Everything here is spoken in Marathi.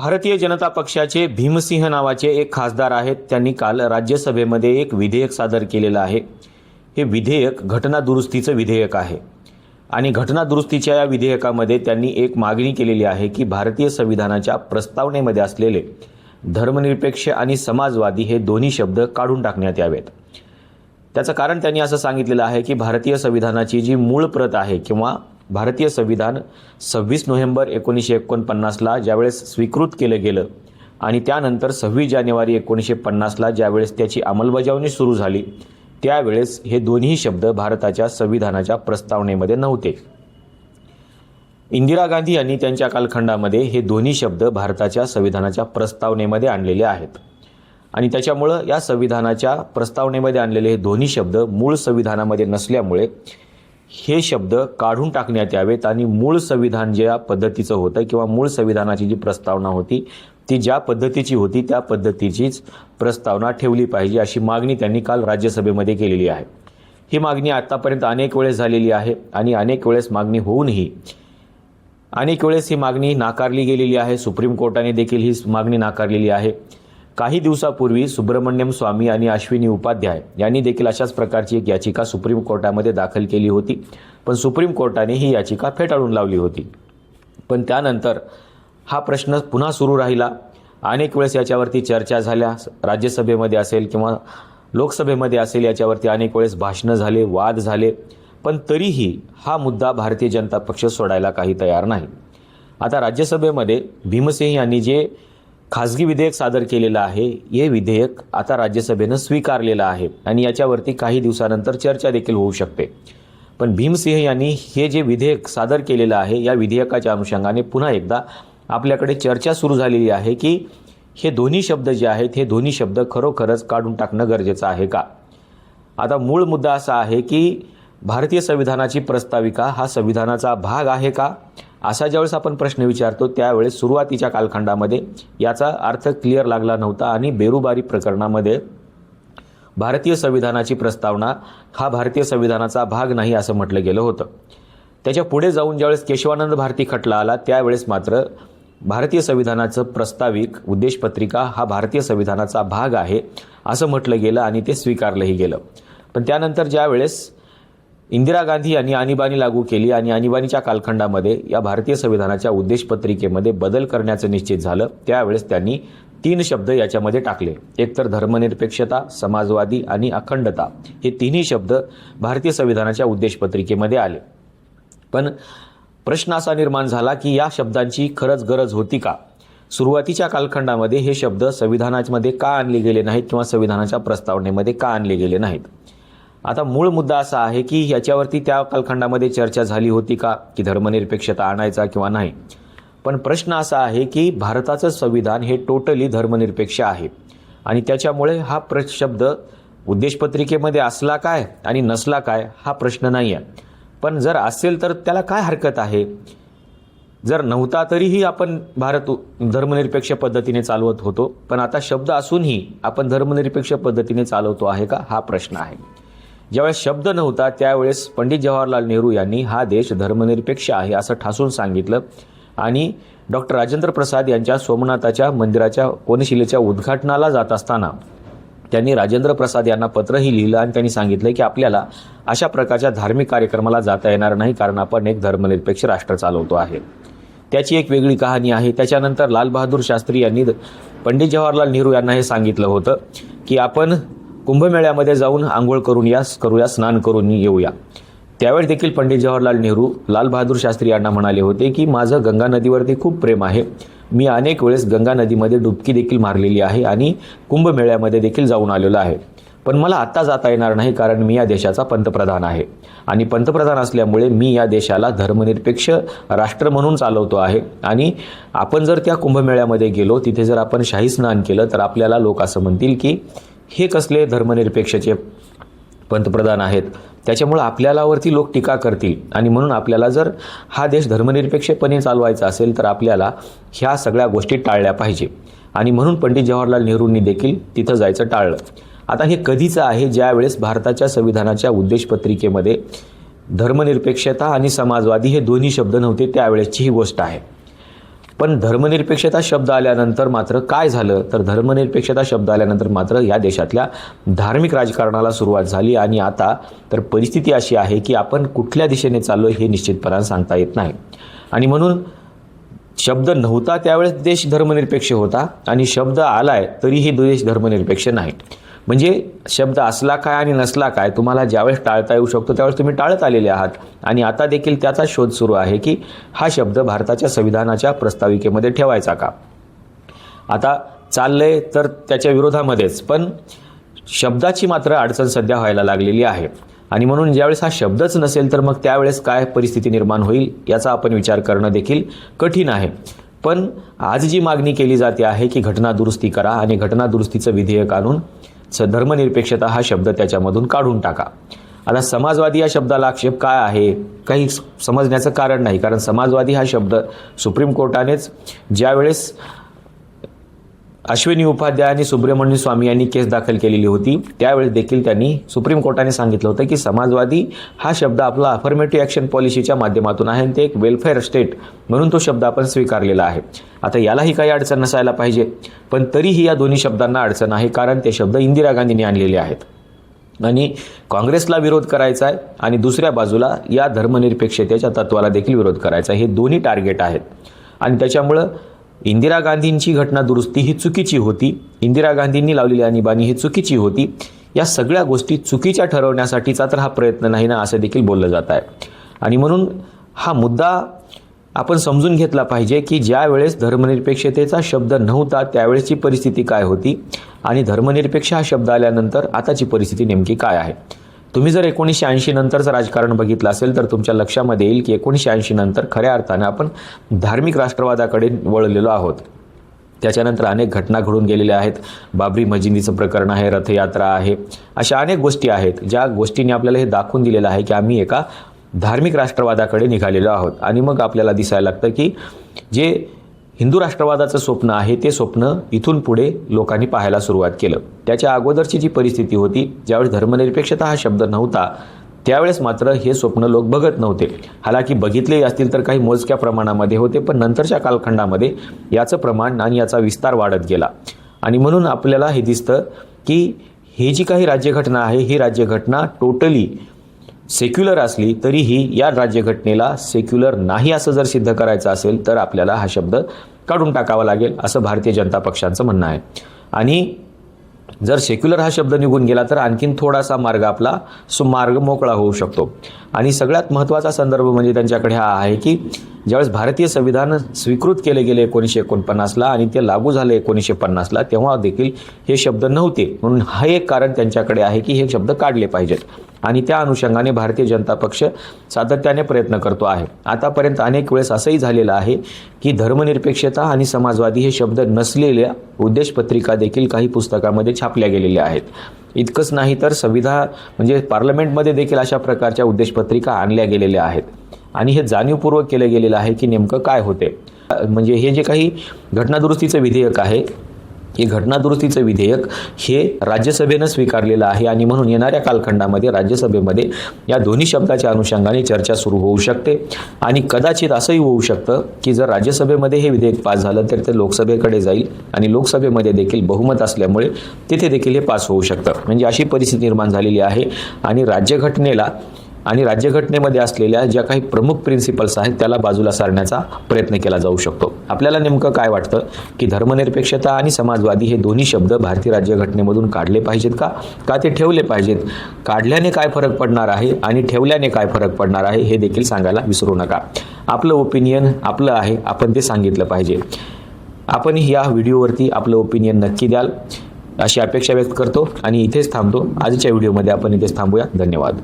भारतीय जनता पक्षाचे भीमसिंह नावाचे एक खासदार आहेत. त्यांनी काल राज्यसभेमध्ये एक विधेयक सादर केलेलं आहे. हे विधेयक घटना दुरुस्तीचं विधेयक आहे. आणि घटना दुरुस्तीच्या या विधेयकामध्ये त्यांनी एक मागणी केलेली आहे की भारतीय संविधानाच्या प्रस्तावनेमध्ये असलेले धर्मनिरपेक्ष आणि समाजवादी हे दोन्ही शब्द काढून टाकण्यात यावेत. त्याचं कारण त्यांनी असं सांगितलेलं आहे की भारतीय संविधानाची जी मूळ प्रत आहे किंवा भारतीय संविधान सव्वीस नोव्हेंबर एकोणीसशे एकोणपन्नासला ज्यावेळेस स्वीकृत केलं गेलं आणि त्यानंतर सव्वीस जानेवारी एकोणीसशे पन्नासला ज्यावेळेस त्याची अंमलबजावणी सुरू झाली त्यावेळेस हे दोन्ही शब्द भारताच्या संविधानाच्या प्रस्तावनेमध्ये नव्हते. इंदिरा गांधी यांनी त्यांच्या कालखंडामध्ये हे दोन्ही शब्द भारताच्या संविधानाच्या प्रस्तावनेमध्ये आणलेले आहेत. आणि त्याच्यामुळं या संविधानाच्या प्रस्तावनेमध्ये आणलेले हे दोन्ही शब्द मूळ संविधानामध्ये नसल्यामुळे हे शब्द काढून टाकण्यात यावेत आणि मूळ संविधान ज्या पद्धतीचं होतं किंवा मूळ संविधानाची जी प्रस्तावना होती ती ज्या पद्धतीची होती त्या पद्धतीचीच प्रस्तावना ठेवली पाहिजे अशी मागणी त्यांनी काल राज्यसभेमध्ये केलेली आहे. ही मागणी आतापर्यंत अनेक वेळेस झालेली आहे आणि अनेक वेळेस मागणी होऊनही अनेक वेळेस ही मागणी नाकारली गेलेली आहे. सुप्रीम कोर्टाने देखील ही मागणी नाकारलेली आहे. काही दिवसापूर्वी सुब्रमण्यम स्वामी आणि अश्विनी उपाध्याय यांनी देखील अशाच प्रकारची एक याचिका सुप्रीम कोर्टामध्ये दाखल केली होती. पण सुप्रीम कोर्टाने ही याचिका फेटाळून लावली होती. पण त्यानंतर हा प्रश्न पुन्हा सुरू राहिला. अनेक वेळेस याच्यावरती चर्चा झाल्या. राज्यसभेमध्ये असेल किंवा लोकसभेमध्ये असेल याच्यावरती अनेक वेळेस भाषणं झाले वाद झाले. पण तरीही हा मुद्दा भारतीय जनता पक्ष सोडायला काही तयार नाही. आता राज्यसभेमध्ये भीमसिंह यांनी जे खाजगी विधेयक सादर केलेलं आहे. हे विधेयक आता राज्यसभेनं स्वीकारलेलं आहे आणि याच्यावरती काही दिवसानंतर चर्चा देखील होऊ शकते. पण भीमसिंह यांनी हे जे विधेयक सादर केलेलं आहे या विधेयकाच्या अनुषंगाने पुन्हा एकदा आपल्याकडे चर्चा सुरू झालेली आहे की हे दोन्ही शब्द जे आहेत हे दोन्ही शब्द खरोखरच काढून टाकणं गरजेचं आहे का? आता मूळ मुद्दा असा आहे की भारतीय संविधानाची प्रस्ताविका हा संविधानाचा भाग आहे का? असा ज्यावेळेस आपण प्रश्न विचारतो त्यावेळेस सुरुवातीच्या कालखंडामध्ये याचा अर्थ क्लिअर लागला नव्हता आणि बेरुबारी प्रकरणामध्ये भारतीय संविधानाची प्रस्तावना हा भारतीय संविधानाचा भाग नाही असं म्हटलं गेलं होतं. त्याच्या पुढे जाऊन ज्यावेळेस केशवानंद भारती खटला आला त्यावेळेस मात्र भारतीय संविधानाचं प्रस्ताविक उद्देशपत्रिका हा भारतीय संविधानाचा भाग आहे असं म्हटलं गेलं आणि ते स्वीकारलंही गेलं. पण त्यानंतर ज्यावेळेस इंदिरा गांधी यांनी आणीबाणी लागू केली आणि आणीबाणीच्या कालखंडामध्ये या भारतीय संविधानाच्या उद्देशपत्रिकेमध्ये बदल करण्याचं निश्चित झालं. त्यावेळेस त्यांनी तीन शब्द याच्यामध्ये टाकले. एकतर धर्मनिरपेक्षता समाजवादी आणि अखंडता हे तिन्ही शब्द भारतीय संविधानाच्या उद्देशपत्रिकेमध्ये आले. पण प्रश्न असा निर्माण झाला की या शब्दांची खरंच गरज होती का? सुरुवातीच्या कालखंडामध्ये हे शब्द संविधानामध्ये का आणले गेले नाहीत किंवा संविधानाच्या प्रस्तावनेमध्ये का आणले गेले नाहीत? आता मूळ मुद्दा असा आहे की याच्यावरती त्या कालखंडामध्ये चर्चा झाली होती का? की धर्मनिरपेक्षता आणायचा किंवा नाही? पण प्रश्न असा आहे की भारताचं संविधान हे टोटली धर्मनिरपेक्ष आहे. आणि त्याच्यामुळे हा प्र शब्द उद्देशपत्रिकेमध्ये असला काय आणि नसला काय हा प्रश्न नाही आहे पण जर असेल तर त्याला काय हरकत आहे? जर नव्हता तरीही आपण भारत धर्मनिरपेक्ष पद्धतीने चालवत होतो. पण आता शब्द असूनही आपण धर्मनिरपेक्ष पद्धतीने चालवतो आहे का? हा प्रश्न आहे. ज्यावेळेस शब्द नव्हता त्यावेळेस पंडित जवाहरलाल नेहरू यांनी हा देश धर्मनिरपेक्ष आहे असं ठासून सांगितलं. आणि डॉक्टर राजेंद्र प्रसाद यांच्या सोमनाथाच्या मंदिराच्या कोनशिलेच्या उद्घाटनाला जात असताना त्यांनी राजेंद्र प्रसाद यांना पत्रही लिहिलं आणि त्यांनी सांगितलं की आपल्याला अशा प्रकारच्या धार्मिक कार्यक्रमाला जाता येणार नाही कारण आपण एक धर्मनिरपेक्ष राष्ट्र चालवतो आहे. त्याची एक वेगळी कहाणी आहे. त्याच्यानंतर लालबहादूर शास्त्री यांनी पंडित जवाहरलाल नेहरू यांना हे सांगितलं होतं की आपण कुंभमेळ्यामध्ये जाऊन आंघोळ करून या करूया स्नान करून येऊया. त्यावेळी देखील पंडित जवाहरलाल नेहरू लालबहादूर शास्त्री यांना म्हणाले होते की माझं गंगा नदीवरती खूप प्रेम आहे. मी अनेक वेळेस गंगा नदीमध्ये डुबकी देखील मारलेली आहे आणि कुंभमेळ्यामध्ये देखील जाऊन आलेलो आहे. पण मला आत्ता जाता येणार नाही कारण मी या देशाचा पंतप्रधान आहे. आणि पंतप्रधान असल्यामुळे मी या देशाला धर्मनिरपेक्ष राष्ट्र म्हणून चालवतो आहे. आणि आपण जर त्या कुंभमेळ्यामध्ये गेलो तिथे जर आपण शाही स्नान केलं तर आपल्याला लोक असं म्हणतील की हे कसले धर्मनिरपेक्षचे पंतप्रधान आहेत? त्याच्यामुळं आपल्यालावरती लोक टीका करतील. आणि म्हणून आपल्याला जर हा देश धर्मनिरपेक्षपणे चालवायचा असेल तर आपल्याला ह्या सगळ्या गोष्टी टाळल्या पाहिजे. आणि म्हणून पंडित जवाहरलाल नेहरूंनी देखील तिथं जायचं टाळलं. आता हे कधीचं आहे? ज्यावेळेस भारताच्या संविधानाच्या उद्देशपत्रिकेमध्ये धर्मनिरपेक्षता आणि समाजवादी हे दोन्ही शब्द नव्हते त्यावेळेसची ही गोष्ट आहे. पण धर्मनिरपेक्षता शब्द आल्यानंतर मात्र काय झालं? तर धर्मनिरपेक्षता शब्द आल्यानंतर मात्र या देशातल्या धार्मिक राजकारणाला सुरुवात झाली आणि आता तर परिस्थिती अशी आहे की आपण कुठल्या दिशेने चाललो हे निश्चितपणाने सांगता येत नाही. आणि म्हणून शब्द नव्हता त्यावेळेस देश धर्मनिरपेक्ष होता आणि शब्द आलाय तरीही देश धर्मनिरपेक्ष नाही. म्हणजे शब्द असला काय आणि नसला काय तुम्हाला ज्यावेळेस टाळता येऊ शकतो त्यावेळेस तुम्ही टाळत आलेले आहात. आणि आता देखील त्याचा शोध सुरू आहे की हा शब्द भारताच्या संविधानाच्या प्रस्ताविकेमध्ये ठेवायचा का? आता चाललंय तर त्याच्या विरोधामध्येच पण शब्दाची मात्र अडचण सध्या व्हायला लागलेली आहे. आणि म्हणून ज्यावेळेस हा शब्दच नसेल तर मग त्यावेळेस काय परिस्थिती निर्माण होईल याचा आपण विचार करणं देखील कठीण आहे. पण आज जी मागणी केली जाते आहे की घटना दुरुस्ती करा आणि घटना दुरुस्तीचं विधेयक आणून धर्मनिरपेक्षता हा शब्द त्याच्यामधून काढून टाका. आता समाजवादी या शब्दाला आक्षेप काय आहे? काही समजण्याचं कारण नाही. कारण समाजवादी हा शब्द सुप्रीम कोर्टानेच ज्यावेळेस अश्विनी उपाध्याय आणि सुब्रमण्य स्वामी यांनी केस दाखल केलेली होती. त्यावेळेस देखील त्यांनी सुप्रीम कोर्टाने सांगितलं होतं की समाजवादी हा शब्द आपला अफर्मेटिव्ह ॲक्शन पॉलिसीच्या माध्यमातून आहे आणि ते एक वेलफेअर स्टेट म्हणून तो शब्द आपण स्वीकारलेला आहे. आता यालाही काही अडचण नसायला पाहिजे. पण तरीही या दोन्ही शब्दांना अडचण आहे कारण ते शब्द इंदिरा गांधींनी आणलेले आहेत. आणि काँग्रेसला विरोध करायचा आहे आणि दुसऱ्या बाजूला या धर्मनिरपेक्षतेच्या तत्वाला देखील विरोध करायचा आहे. हे दोन्ही टार्गेट आहेत. आणि त्याच्यामुळं इंदिरा गांधींची घटना दुरुस्ती ही चुकीची होती. इंदिरा गांधींनी लावलेली आणीबाणी ही चुकीची होती. या सगळ्या गोष्टी चुकीच्या ठरवण्यासाठीचा तर हा प्रयत्न नाही ना असं देखील बोललं जात आहे. आणि म्हणून हा मुद्दा आपण समजून घेतला पाहिजे की ज्या वेळेस धर्मनिरपेक्षतेचा शब्द नव्हता त्यावेळेसची परिस्थिती काय होती? आणि धर्मनिरपेक्ष हा शब्द आल्यानंतर आताची परिस्थिती नेमकी काय आहे? तुम्ही जर एकोणीसशे ऐंशी नंतरचं राजकारण बघितलं असेल तर तुमच्या लक्षामध्ये येईल की एकोणीसशे ऐंशी नंतर खऱ्या अर्थानं आपण धार्मिक राष्ट्रवादाकडे वळलेलो आहोत. त्याच्यानंतर अनेक घटना घडून गेलेल्या आहेत. बाबरी मजिंदीचं प्रकरण आहे रथयात्रा आहे अशा अनेक गोष्टी आहेत ज्या गोष्टींनी आपल्याला हे दाखवून दिलेलं आहे की आम्ही एका धार्मिक राष्ट्रवादाकडे निघालेलो आहोत. आणि मग आपल्याला दिसायला लागतं की जे हिंदू राष्ट्रवादाचं स्वप्न आहे ते स्वप्न इथून पुढे लोकांनी पाहायला सुरुवात केलं. त्याच्या अगोदरची जी परिस्थिती होती ज्यावेळेस धर्मनिरपेक्षता हा शब्द नव्हता त्यावेळेस मात्र हे स्वप्न लोक बघत नव्हते. हालाकी बघितले असतील तर काही मोजक्या प्रमाणामध्ये होते पण नंतरच्या कालखंडामध्ये याचं प्रमाण आणि याचा विस्तार वाढत गेला. आणि म्हणून आपल्याला हे दिसतं की ही जी काही राज्यघटना आहे ही राज्यघटना टोटली सेक्युलर असली तरीही या राज्यघटनेला सेक्युलर नाही असं जर सिद्ध करायचं असेल तर आपल्याला हा शब्द काढून टाकावा लागेल असं भारतीय जनता पक्षाचं म्हणणं आहे. आणि जर सेक्युलर हा शब्द निघून गेला तर आणखीन थोडासा मार्ग आपला सुमार्ग मोकळा होऊ शकतो. आणि सगळ्यात महत्त्वाचा संदर्भ म्हणजे त्यांच्याकडे हा आहे की ज्यावेळेस भारतीय संविधान स्वीकृत केले गेले एकोणीसशे एकोणपन्नासला आणि ते लागू झाले एकोणीसशे पन्नासला तेव्हा देखील हे शब्द नव्हते. म्हणून हा एक कारण त्यांच्याकडे आहे की हे शब्द काढले पाहिजेत. आणि त्या अनुषंगाने भारतीय जनता पक्ष सातत्याने प्रयत्न करतो आहे. आतापर्यंत अनेक वेळेस असंही झालेलं आहे की धर्मनिरपेक्षता आणि समाजवादी हे शब्द नसलेल्या उद्देशपत्रिका देखील काही पुस्तकामध्ये छापल्या गेलेल्या आहेत. इतकंच नाही तर संविधान म्हणजे पार्लमेंटमध्ये देखील अशा प्रकारच्या उद्देशपत्रिका आणल्या गेलेल्या आहेत. आणि हे जाणीवपूर्वक केलं गेलेलं आहे की नेमकं काय होते. म्हणजे हे जे काही घटनादुरुस्तीचं विधेयक आहे हे घटनादुरुस्तीचं विधेयक हे राज्यसभेनं स्वीकारलेलं आहे आणि म्हणून येणाऱ्या कालखंडामध्ये राज्यसभेमध्ये या दोन्ही शब्दाच्या अनुषंगाने चर्चा सुरू होऊ शकते. आणि कदाचित असंही होऊ शकतं की जर राज्यसभेमध्ये हे विधेयक पास झालं तर ते लोकसभेकडे जाईल आणि लोकसभेमध्ये देखील बहुमत असल्यामुळे तिथे देखील हे पास होऊ शकतं. म्हणजे अशी परिस्थिती निर्माण झालेली आहे आणि राज्यघटनेला आणि राज्यघटनेमध्ये असलेल्या ज्या काही प्रमुख प्रिन्सिपल्स आहेत त्याला बाजूला सारण्याचा प्रयत्न केला जाऊ शकतो. आपल्याला नेमकं काय वाटतं? की धर्मनिरपेक्षता आणि समाजवादी हे दोन्ही शब्द भारतीय राज्यघटनेमधून काढले पाहिजेत का? का ते ठेवले पाहिजेत? काढल्याने काय फरक पडणार आहे आणि ठेवल्याने काय फरक पडणार आहे हे देखील सांगायला विसरू नका. आपलं ओपिनियन आपलं आहे आपण ते सांगितलं पाहिजे. आपण या व्हिडिओवरती आपलं ओपिनियन नक्की द्याल अशी अपेक्षा व्यक्त करतो आणि इथेच थांबतो. आजच्या व्हिडिओमध्ये आपण इथेच थांबूया. धन्यवाद.